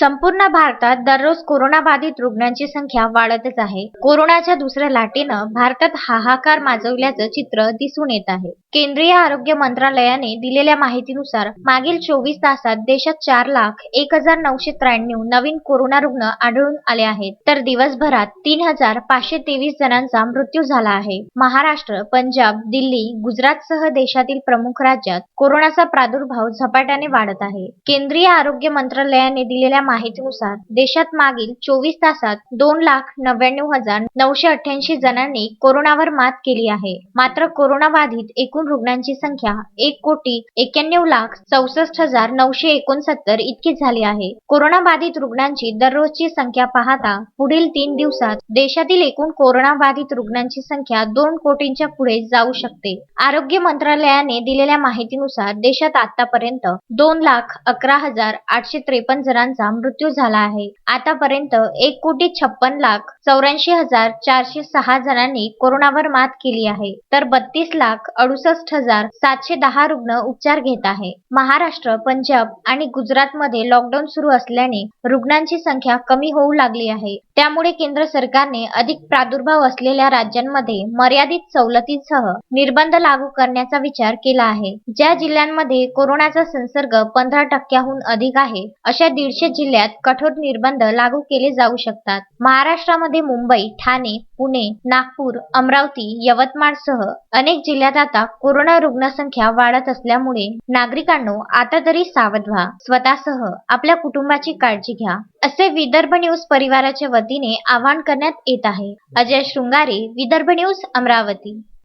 संपूर्ण भारतात दररोज कोरोनाबाधित रुग्णांची संख्या वाढतच आहे. कोरोनाच्या दुसऱ्या लाटेनं भारतात हाहाकार माजवल्याचं चित्र दिसून येत आहे. केंद्रीय आरोग्य मंत्रालयाने दिलेल्या माहितीनुसार मागील चोवीस तासात देशात चार लाख एक हजार नऊशे त्र्याण्णव नवीन कोरोना रुग्ण आढळून आले आहेत. तर दिवसभरात तीन हजार पाचशे तेवीस जणांचा मृत्यू झाला आहे. महाराष्ट्र पंजाब दिल्ली गुजरातसह देशातील प्रमुख राज्यात कोरोनाचा प्रादुर्भाव झपाट्याने वाढत आहे. केंद्रीय आरोग्य मंत्रालयाने दिलेल्या माहितीनुसार देशात मागील चोवीस तासात दोन लाख नव्याण्णव हजार नऊशे अठ्ठ्याऐंशी जणांनी कोरोनावर मात केली आहे. मात्र कोरोनाबाधित एकूण रुग्णांची संख्या एक कोटी एक्याण्णव लाख चौसष्ट हजार नऊशे एकोणसत्तर इतकी झाली आहे. कोरोनाबाधित रुग्णांची दररोजची संख्या पाहता पुढील तीन दिवसात देशातील एकूण कोरोनाबाधित रुग्णांची संख्या दोन कोटींच्या पुढे जाऊ शकते. आरोग्य मंत्रालयाने दिलेल्या माहितीनुसार देशात आतापर्यंत दोन लाख अकरा हजार आठशे त्रेपन्न जणांचा मृत्यू झाला आहे. आतापर्यंत एक कोटी छप्पन लाख चौऱ्याऐंशी हजार चारशे सहा जणांनी कोरोनावर मात केली आहे. तर बत्तीस लाख अडुसष्ट हजार सातशे दहा रुग्ण उपचार घेत आहे. महाराष्ट्र पंजाब आणि गुजरातमध्ये लॉकडाऊन सुरू असल्याने रुग्णांची संख्या कमी होऊ लागली आहे. त्यामुळे केंद्र सरकारने अधिक प्रादुर्भाव असलेल्या राज्यांमध्ये मर्यादित सवलतींसह निर्बंध लागू करण्याचा विचार केला आहे. ज्या जिल्ह्यांमध्ये कोरोनाचा संसर्ग पंधरा टक्क्याहून अधिक आहे अशा दीडशे जिल्ह्यात कठोर निर्बंध लागू केले जाऊ शकतात. महाराष्ट्रामध्ये मुंबई ठाणे पुणे नागपूर अमरावती यवतमाळसह अनेक जिल्ह्यात आता कोरोना रुग्णसंख्या वाढत असल्यामुळे नागरिकांनो आता तरी सावध व्हा. स्वतःसह आपल्या कुटुंबाची काळजी घ्या. असे विदर्भ न्यूज परिवाराच्या वतीने आवाहन करण्यात येत आहे. अजय शृंगारे विदर्भ न्यूज अमरावती.